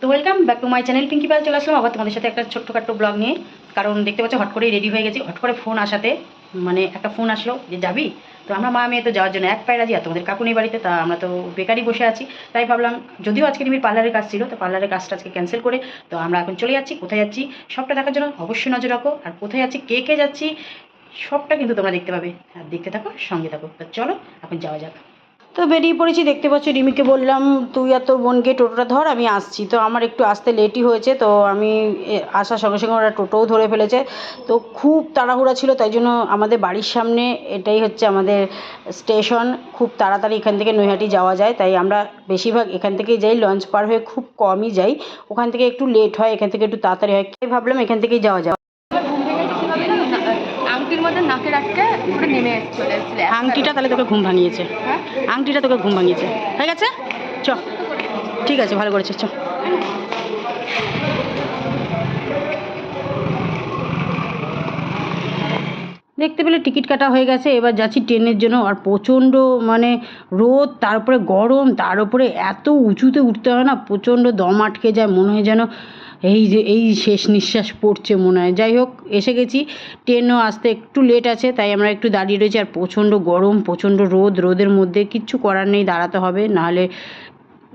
তো welcome back to my channel Pinki Pal চলে আসলাম। আবার তোমাদের সাথে একটা ছোট্টখাট্টো ব্লগ নিয়ে। কারণ দেখতে পাচ্ছ, হট করেই রেডি হয়ে গেছি। হট করে ফোন আসাতে মানে একটা ফোন আসলো যে, যাবি? তো আমরা মা মেয়ে তো যাওয়ার জন্য এক পায়ে রাজি, আর তোমাদের কাকুনি বাড়িতে, তা আমরা তো বেকারই বসে আছি। তাই ভাবলাম, যদিও আজকে রিমির পার্লারের কাজ ছিল, তো পার্লারের কাজটা আজকে ক্যান্সেল করে, তো আমরা এখন চলে যাচ্ছি। কোথায় যাচ্ছি? সবটা দেখার জন্য অবশ্যই নজর রাখো। আর কোথায় যাচ্ছি? কে কে যাচ্ছি? সবটা কিন্তু তোমরা দেখতে পাবে। আর দেখতে থাকো, সঙ্গে থাকো। তো চলো, এখন যাওয়া যাক। তো বেরিয়ে পড়েছি, দেখতে পাচ্ছ রিমিকে বললাম, তুই আর তোর বোনকে টোটোটা ধর, আমি আসছি। তো আমার একটু আসতে লেটই হয়েছে, তো আমি আসার সঙ্গে সঙ্গে ওরা টোটোও ধরে ফেলেছে। তো খুব তাড়াহুড়া ছিল, তাই জন্য আমাদের বাড়ির সামনে এটাই হচ্ছে আমাদের স্টেশন। খুব তাড়াতাড়ি এখান থেকে নৈহাটি যাওয়া যায়, তাই আমরা বেশিরভাগ এখান থেকেই যাই লঞ্চ পার হয়ে খুব কমই যাই। ওখান থেকে একটু লেট হয়, এখান থেকে একটু তাড়াতাড়ি হয়। ভাবলাম এখান থেকেই যাওয়া যায় ঘুম ভেঙে গেছিল জানো না? আংটির মধ্যে নাকে রাখতে পুরো চলে এসেছিল। আংটিটা তাহলে তোকে ঘুম ভাঙিয়েছে। হ্যাঁ? আংটিটা তোকে ঘুম ভাঙিয়েছে। হয়ে গেছে? চ। ঠিক আছে ভালো করেছে চ। দেখতে পেলে টিকিট কাটা হয়ে গেছে এবার যাচ্ছি ট্রেনের জন্য। আর প্রচণ্ড মানে রোদ তারপরে গরম তার উপরে এত উঁচুতে উঠতে হয় না প্রচণ্ড দম আটকে যায় মনে হয় যেন এই যে, এই শেষ নিঃশ্বাস পড়ছে মনে হয়। যাই হোক, এসে গেছি। ট্রেনও আসতে একটু লেট আছে, তাই আমরা একটু দাঁড়িয়ে রয়েছি। আর প্রচণ্ড গরম, প্রচণ্ড রোদ, রোদের মধ্যে কিচ্ছু করার নেই, দাঁড়াতে হবে, নাহলে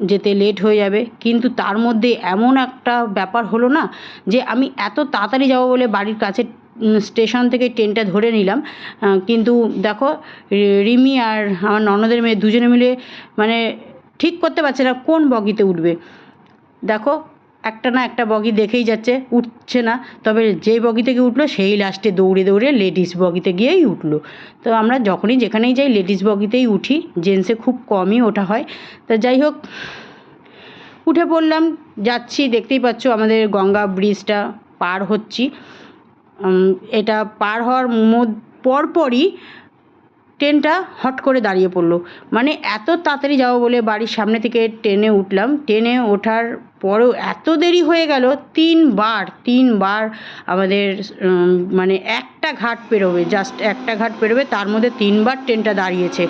যেতে লেট হয়ে যাবে। কিন্তু তার মধ্যে এমন একটা ব্যাপার হলো না, যে আমি এত তাড়াতাড়ি যাব বলে বাড়ির কাছে স্টেশন থেকে ট্রেনটা ধরে নিলাম। কিন্তু দেখো, রিমি আর আমার ননদের মেয়ে দুজনে মিলে মানে ঠিক করতে পারছে না, কোন বগিতে উঠবে। দেখো একটা না একটা বগি দেখেই যাচ্ছে, উঠছে না। তবে যেই বগি থেকে উঠল, সেই লাস্টে দৌড়ে দৌড়ে লেডিস বগিতে গিয়েই উঠল। তো আমরা যখনই যেখানেই যাই লেডিস বগিতেই উঠি। জেন্টসে খুব কমই ওঠা হয়। তো যাই হোক, উঠে পড়লাম, যাচ্ছি, দেখতেই পাচ্ছ আমাদের গঙ্গা ব্রিজটা পার হচ্ছি। এটা পার হওয়ার পরপরই ট্রেনটা হট করে দাঁড়িয়ে পড়ল। মানে এত তাড়াতাড়ি যাব বলে বাড়ির সামনে থেকে ট্রেনে উঠলাম। ট্রেনে ওঠার পরেও এত দেরি হয়ে গেল, তিনবার তিনবার আমাদের মানে একটা ঘাট পেরোবে জাস্ট একটা ঘাট পেরোবে, তার মধ্যে তিনবার ট্রেনটা দাঁড়িয়েছে।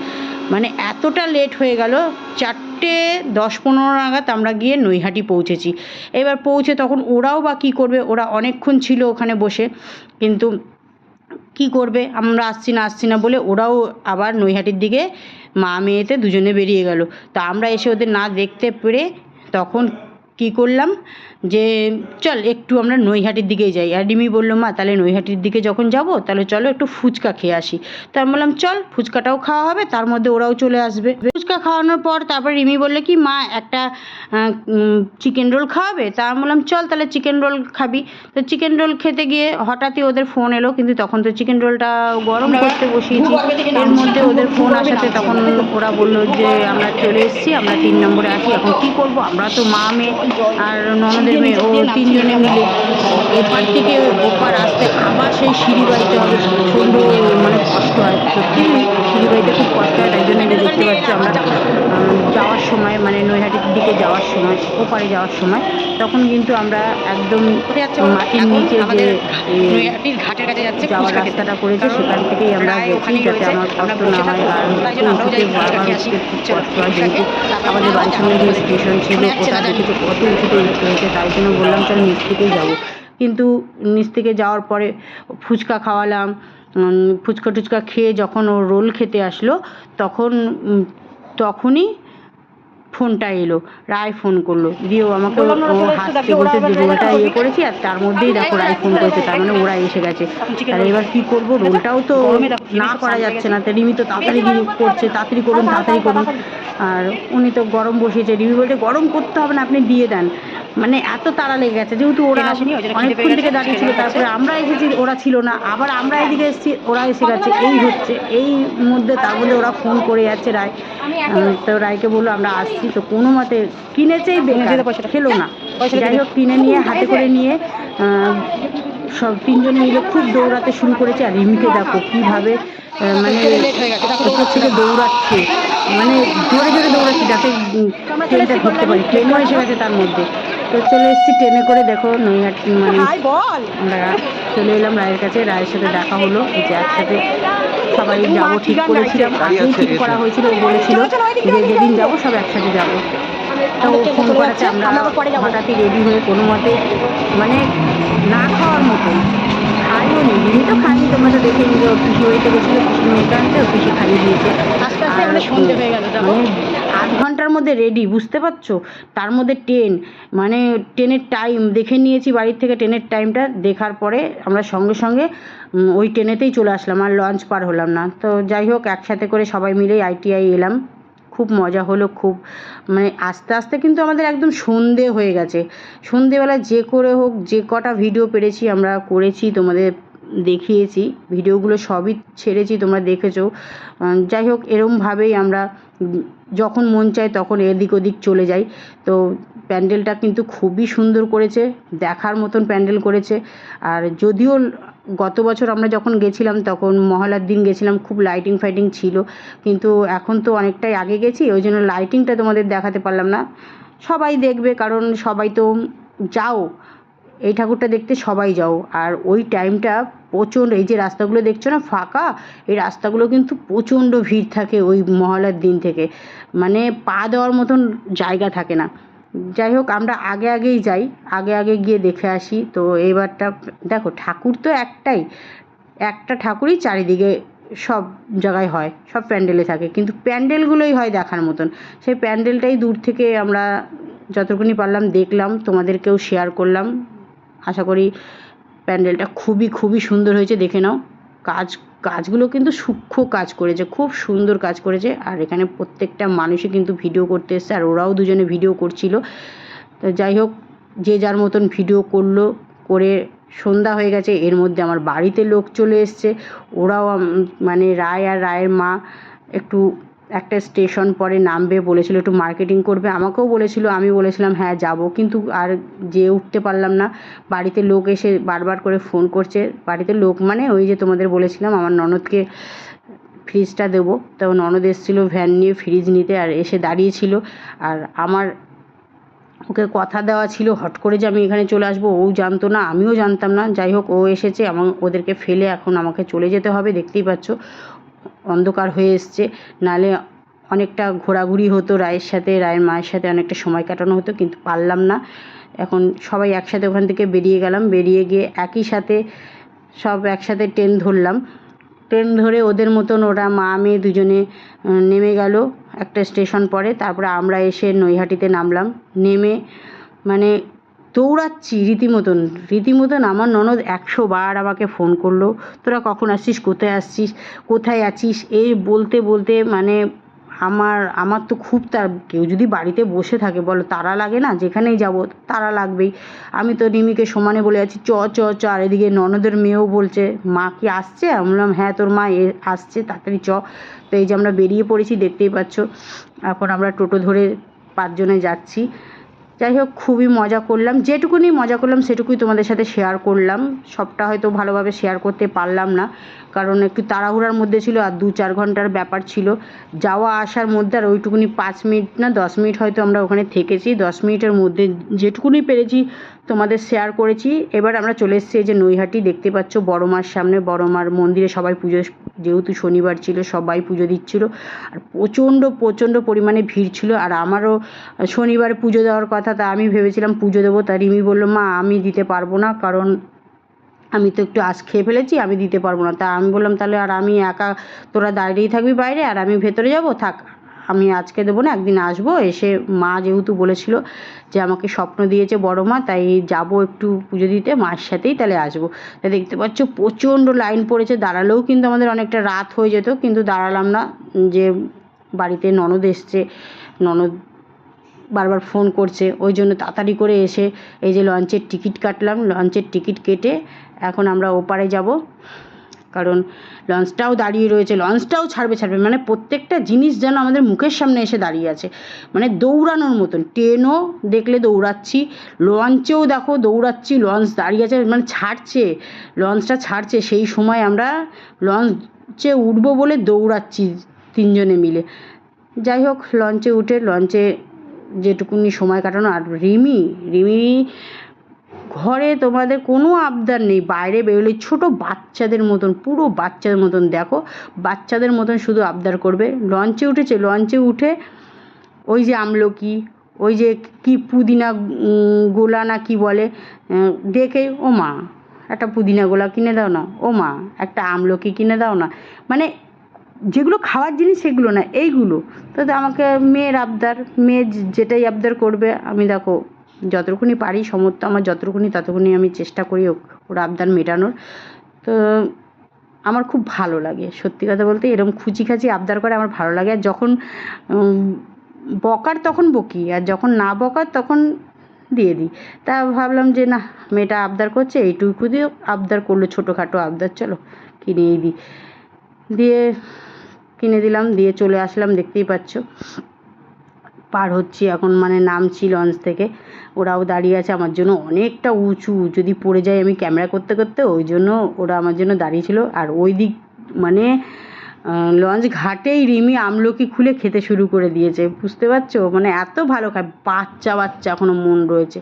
মানে এতটা লেট হয়ে গেল, চারটে দশ পনেরো নাগাদ আমরা গিয়ে নৈহাটি পৌঁছেছি। এবার পৌঁছে তখন ওরাও বা কী করবে, ওরা অনেকক্ষণ ছিল ওখানে বসে। কিন্তু কি করবে? আমরা আসছি না আসছি না বলে ওরাও আবার নৈহাটির দিকে মা মেয়েতে দুজনে বেরিয়ে গেল। তা আমরা এসে ওদের না দেখতে পেরে তখন কি করলাম? যে চল একটু আমরা নৈহাটির দিকেই যাই। আর রিমি বলল, মা, তাহলে নৈহাটির দিকে যখন যাব, তাহলে চলো একটু ফুচকা খেয়ে আসি। তা আমি বললাম, চল, ফুচকাটাও খাওয়া হবে, তার মধ্যে ওরাও চলে আসবে। ফুচকা খাওয়ানোর পর তারপর রিমি বলল কি, মা, একটা চিকেন রোল খাওয়াবে? তা আমি বললাম, চল, তাহলে চিকেন রোল খাবি। তো চিকেন রোল খেতে গিয়ে হঠাৎই ওদের ফোন এলো, কিন্তু তখন তো চিকেন রোলটা গরম করতে বসিয়েছি। এর মধ্যে ওদের ফোন আসাতে তখন ওরা বলল যে, আমরা চলে এসেছি, আমরা তিন নম্বরে আছি এখন কি করব? আমরা তো মা, মেয়ে আর ননদের মেয়ে ও তিনজনে মিলে এপার থেকে ওপার আসতে আবার সেই সিঁড়ি বাড়িতে হবে। প্রচণ্ড মানে কষ্ট হয়। সত্যি সিঁড়ি বাড়িতে খুব কষ্ট হয় তাই জন্য দেখতে পাচ্ছি আমরা যাওয়ার সময় মানে নৈহাটির দিকে যাওয়ার সময় ওপারে যাওয়ার সময়। তখন কিন্তু আমরা একদম মাটির নিচে যে নৈহাটির ঘাটের কাছে যাচ্ছে যাওয়ার রাস্তাটা করেছে সেখান থেকেই আমরা গেছি যাতে আমার কষ্ট না হয়। আর বারবার উঠতে খুব কষ্ট হয় যেহেতু আমাদের বাড়ির সামনে যে স্টেশন ছিল শোনা যাচ্ছে ওটা খেতে ইচ্ছে হয়েছে তাই জন্য বললাম চল নিচ থেকেই যাব। কিন্তু নিচ থেকে যাওয়ার পরে ফুচকা খাওয়ালাম ফুচকা টুচকা খেয়ে যখন ও রোল খেতে আসলো, তখন তখনই ফোনটা এলো রায় ফোন করল দিয়ে ও আমাকে ও হাসতে বলছে যে রোলটা ইয়ে করেছি আর তার মধ্যেই দেখো রায় ফোন করেছে তার মানে ওরা এসে গেছে। তাহলে এবার কি করব? রোলটাও তো না করা যাচ্ছে না তো রিমি তো তাড়াতাড়ি করছে তাড়াতাড়ি করুন তাড়াতাড়ি করুন। আর উনি তো গরম বসিয়েছে রিমি বলছে গরম করতে হবে না আপনি দিয়ে দেন। মানে এত তাড়া লেগে গেছে যেহেতু ওরা অনেকক্ষণ থেকে দাঁড়িয়ে ছিল তারপরে আমরা এসেছি ওরা ছিল না আবার আমরা এদিকে এসেছি ওরা এসে গেছে এই হচ্ছে এই মধ্যে তার মধ্যে ওরা ফোন করে যাচ্ছে রায়। তো রায়কে বলল আমরা আসছি। তো কোনো মতে কিনেছেই বেকার খেলো না। যাই হোক কিনে নিয়ে হাতে করে নিয়ে আহ, সব তিনজনে মিলে খুব দৌড়াতে শুরু করেছে আর রিমিকে দেখো কীভাবে মানে ওপর থেকে দৌড়াচ্ছে মানে জোরে জোরে দৌড়াচ্ছে যাতে ট্রেনটা ধরতে পারি। ট্রেনও এসে গেছে তার মধ্যে। তো চলে এসেছি ট্রেনে করে দেখো নৈহাটি মানে আমরা চলে এলাম রায়ের কাছে। রায়ের সাথে দেখা হলো যে একসাথে সবাই যাব ঠিক করেছিলাম। আগেই ঠিক করা হয়েছিল ও বলেছিল যে যেদিন যাব সব একসাথে যাব। তো ফোন করেছে আমরা হঠাৎই রেডি হয়ে কোনো মতে মানে না খাওয়ার মতন খাইও নি। দিদি তো খাইনি তোমরা তো দেখে নিল পিসি বাড়িতে গেছিল পিসি মেয়েটা আনতে ও পিসি খাইয়ে দিয়েছে। আস্তে আস্তে আমাদের সন্ধে হয়ে গেল মানে আধ ঘণ্টার মধ্যে রেডি বুঝতে পারছ? তার মধ্যে ট্রেন মানে ট্রেনের টাইম দেখে নিয়েছি বাড়ির থেকে ট্রেনের টাইমটা দেখার পরে আমরা সঙ্গে সঙ্গে ওই ট্রেনেতেই চলে আসলাম আর লঞ্চ পার হলাম না। তো যাই হোক একসাথে করে সবাই মিলেই আইটিআই এলাম। খুব মজা হলো, খুব মানে আস্তে আস্তে কিন্তু আমাদের একদম সন্ধে হয়ে গেছে। সন্ধেবেলা যে করে হোক, যে কটা ভিডিও পেরেছি আমরা করেছি, তোমাদের দেখিয়েছি ভিডিওগুলো সবই ছেড়েছি, তোমরা দেখেছ। যাই হোক, এরমভাবেই আমরা, যখন মন চায় তখন এদিক ওদিক চলে যাই। তো প্যান্ডেলটা কিন্তু খুবই সুন্দর করেছে, দেখার মতন প্যান্ডেল করেছে। আর যদিও গত বছর আমরা যখন গেছিলাম, তখন মহলার দিন গেছিলাম, খুব লাইটিং ফাইটিং ছিল। কিন্তু এখন তো অনেকটাই আগে গেছি, ওই জন্য লাইটিংটা তোমাদের দেখাতে পারলাম না। সবাই দেখবে, কারণ সবাই তো যাও। এই ঠাকুরটা দেখতে সবাই যাও। আর ওই টাইমটা প্রচণ্ড এই যে রাস্তাগুলো দেখছ না, ফাঁকা, এই রাস্তাগুলো কিন্তু প্রচণ্ড ভিড় থাকে ওই মহলার দিন থেকে। মানে পা দেওয়ার মতন জায়গা থাকে না। যাই হোক, আমরা আগে আগেই যাই। আগে আগে গিয়ে দেখে আসি। তো এবারটা, দেখো, ঠাকুর তো একটাই। একটা ঠাকুরই চারিদিকে সব জায়গায় হয়, সব প্যান্ডেলে থাকে। কিন্তু প্যান্ডেলগুলোই হয় দেখার মতন। সেই প্যান্ডেলটাই দূর থেকে আমরা যতটুকুনি পারলাম দেখলাম, তোমাদেরকেও শেয়ার করলাম। আশা করি প্যান্ডেলটা খুবই খুবই সুন্দর হয়েছে, দেখে নাও। কাজ কাজগুলো কিন্তু সূক্ষ্ম কাজ করেছে, খুব সুন্দর কাজ করেছে। আর এখানে প্রত্যেকটা মানুষই কিন্তু ভিডিও করতে এসছে, আর ওরাও দুজনে ভিডিও করছিল। তো যাই হোক, যে যার মতন ভিডিও করল, করে সন্ধ্যা হয়ে গেছে, এর মধ্যে আমার বাড়িতে লোক চলে এসছে। ওরাও মানে রায় আর রায়ের মা একটু একটা স্টেশন পরে নামবে, বলেছিল একটু মার্কেটিং করবে। আমাকেও বলেছিল, আমি বলেছিলাম হ্যাঁ যাব। কিন্তু আর যেয়ে উঠতে পারলাম না। বাড়িতে লোক এসে বারবার করে ফোন করছে। বাড়িতে লোক মানে ওই যে তোমাদের বলেছিলাম, আমার ননদকে ফ্রিজটা দেবো। তো ননদ এসেছিল ভ্যান নিয়ে ফ্রিজ নিতে আর এসে দাঁড়িয়েছিল। আর আমার ওকে কথা দেওয়া ছিল, হট করে যে আমি এখানে চলে আসব, ও জানতো না, আমিও জানতাম না। যাই হোক, ও এসেছে, এবং ওদেরকে ফেলে এখন আমাকে চলে যেতে হবে, দেখতেই পাচ্ছ। অন্ধকার হয়ে এসছে। নালে অনেকটা ঘোরাঘুরি হতো রায়ের সাথে, রায়ের মায়ের সাথে অনেকটা সময় কাটানো হতো, কিন্তু পারলাম না। এখন সবাই একসাথে ওখান থেকে বেরিয়ে গেলাম। বেরিয়ে গিয়ে একই সাথে সব একসাথে ট্রেন ধরলাম। ট্রেন ধরে ওদের মতন ওরা মা, মেয়ে দুজনে নেমে গেল একটা স্টেশন পরে। তারপরে আমরা এসে নৈহাটিতে নামলাম। নেমে মানে দৌড়াচ্ছি রীতিমতন। রীতিমতন আমার ননদ একশো বার আমাকে ফোন করল, তোরা কখন আসছিস? কোথায় আসছিস? কোথায় আছিস? এই বলতে বলতে মানে আমার আমার তো খুব তার, কেউ যদি বাড়িতে বসে থাকে বলো, তারা লাগে না? যেখানেই যাব তারা লাগবেই। আমি তো রিমিকে সমানে বলে যাচ্ছি, চ চ চ। আর এদিকে ননদের মেয়েও বলছে, মা কি আসছে? আমি বললাম হ্যাঁ তোর মা এ, আসছে, তাড়াতাড়ি চ। তো এই যে আমরা বেরিয়ে পড়েছি, দেখতেই পাচ্ছ। এখন আমরা টোটো ধরে পাঁচজনে যাচ্ছি। যাই হোক, খুবই মজা করলাম। যেটুকুনি মজা করলাম, সেটুকুই তোমাদের সাথে শেয়ার করলাম। সবটা হয়তো ভালোভাবে শেয়ার করতে পারলাম না, কারণ একটু তাড়াহুড়ার মধ্যে ছিল আর দু চার ঘণ্টার ব্যাপার ছিল। যাওয়া আসার মধ্যে আর ওইটুকুনি পাঁচ মিনিট না, দশ মিনিট হয়তো আমরা ওখানে থেকেছি। দশ মিনিটের মধ্যে যেটুকুনি পেরেছি তোমাদের শেয়ার করেছি। এবার আমরা চলে এসেছি যে নৈহাটি, দেখতে পাচ্ছ বড় মার সামনে, বড় মার মন্দিরে সবাই পুজো, যেহেতু শনিবার ছিল, সবাই পুজো দিচ্ছিল। আর প্রচণ্ড প্রচণ্ড পরিমাণে ভিড় ছিল। আর আমারও শনিবার পুজো দেওয়ার কথা তা আমি ভেবেছিলাম পুজো দেবো, তা রিমি বলল, মা, আমি দিতে পারব না, কারণ আমি তো একটু আজ খেয়ে ফেলেছি, আমি দিতে পারব না। তা আমি বললাম, তাহলে আর আমি একা, তোরা দাঁড়িয়েই থাকবি বাইরে, আর আমি ভেতরে যাব, থাক, আমি আজকে দেবো না, একদিন আসব। এসে মা যেহেতু বলেছিল যে আমাকে স্বপ্ন দিয়েছে বড় মা, তাই যাব একটু পুজো দিতে, মার সাথেই তাহলে আসব। তা দেখতে পাচ্ছ, প্রচণ্ড লাইন পড়েছে, দাঁড়ালেও কিন্তু আমাদের অনেকটা রাত হয়ে যেত, কিন্তু দাঁড়ালাম না, যে বাড়িতে ননদ এসছে, ননদ বারবার ফোন করছে। ওই জন্য তাড়াতাড়ি করে এসে এই যে লঞ্চের টিকিট কাটলাম। লঞ্চের টিকিট কেটে এখন আমরা ওপারে যাব। কারণ লঞ্চটাও দাঁড়িয়ে রয়েছে। লঞ্চটাও ছাড়বে ছাড়বে। মানে প্রত্যেকটা জিনিস যেন আমাদের মুখের সামনে এসে দাঁড়িয়ে আছে। মানে দৌড়ানোর মতন। ট্রেনও দেখলে দৌড়াচ্ছি। লঞ্চেও দেখো দৌড়াচ্ছি। লঞ্চ দাঁড়িয়ে আছে। মানে ছাড়ছে। লঞ্চটা ছাড়ছে। সেই সময় আমরা লঞ্চে উঠবো বলে দৌড়াচ্ছি তিনজনে মিলে। যাই হোক, লঞ্চে উঠে লঞ্চে যেটুকুনি সময় কাটানো, আর রিমি রিমি ঘরে তোমাদের কোনো আবদার নেই। বাইরে বেরোলে ছোট বাচ্চাদের মতন, পুরো বাচ্চাদের মতন দেখো। বাচ্চাদের মতন শুধু আবদার করবে। লঞ্চে উঠেছে, লঞ্চে উঠে ওই যে আমলকি, ওই যে কি পুদিনা গোলা না কি বলে দেখে ও মা একটা পুদিনা গোলা কিনে দাও না ও মা একটা আমলকি কিনে দাও না। মানে যেগুলো খাওয়ার জিনিস সেগুলো না, এইগুলো। তো তো আমাকে মেয়ের আবদার, মেয়ে যেটাই আবদার করবে, আমি দেখো, যতটুকুনি পারি সমর্থ, আমার যতটুকুনি ততটুকুনি আমি চেষ্টা করি ওর আবদার মেটানোর। তো আমার খুব ভালো লাগে, সত্যি কথা বলতে এরকম খুচি খাচি আবদার করে আমার ভালো লাগে। আর যখন বকার তখন বকি, আর যখন না বকার তখন দিয়ে দিই। তা ভাবলাম যে না, মেয়েটা আবদার করছে, এইটুকু দিয়ে আবদার করল, ছোটোখাটো আবদার, চলো কিনেই দিই। দিয়ে কিনে দিলাম, দিয়ে চলে আসলাম, দেখতেই পাচ্ছ। পার হচ্ছি এখন মানে নামছি লঞ্চ থেকে। ওরাও দাঁড়িয়ে আছে, আমার জন্য অনেকটা উঁচু। যদি পড়ে যায় আমি ক্যামেরা করতে করতে, ওই জন্য ওরা আমার জন্য দাঁড়িয়ে ছিল। আর ওই দিক মানে লঞ্চ ঘাটেই রিমি আমলকি খুলে খেতে শুরু করে দিয়েছে। বুঝতে পারছ? মানে এত ভালো খায়, বাচ্চা বাচ্চা এখনও মন রয়েছে।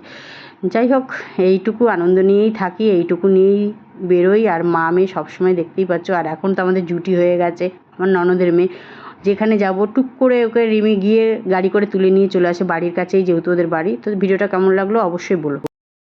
যাই হোক, এইটুকু আনন্দ নিয়েই থাকি, এইটুকু নিয়েই বেরোই আর মা, মেয়ে সবসময় দেখতেই পাচ্ছ। আর এখন তো আমাদের জুটি হয়ে গেছে। আমার ননদের মেয়ে। যেখানে যাব, টুক করে ওকে রিমি গিয়ে গাড়ি করে তুলে নিয়ে চলে আসে বাড়ির কাছেই, যেহেতু ওদের বাড়ি। তো ভিডিওটা কেমন লাগল অবশ্যই বলব।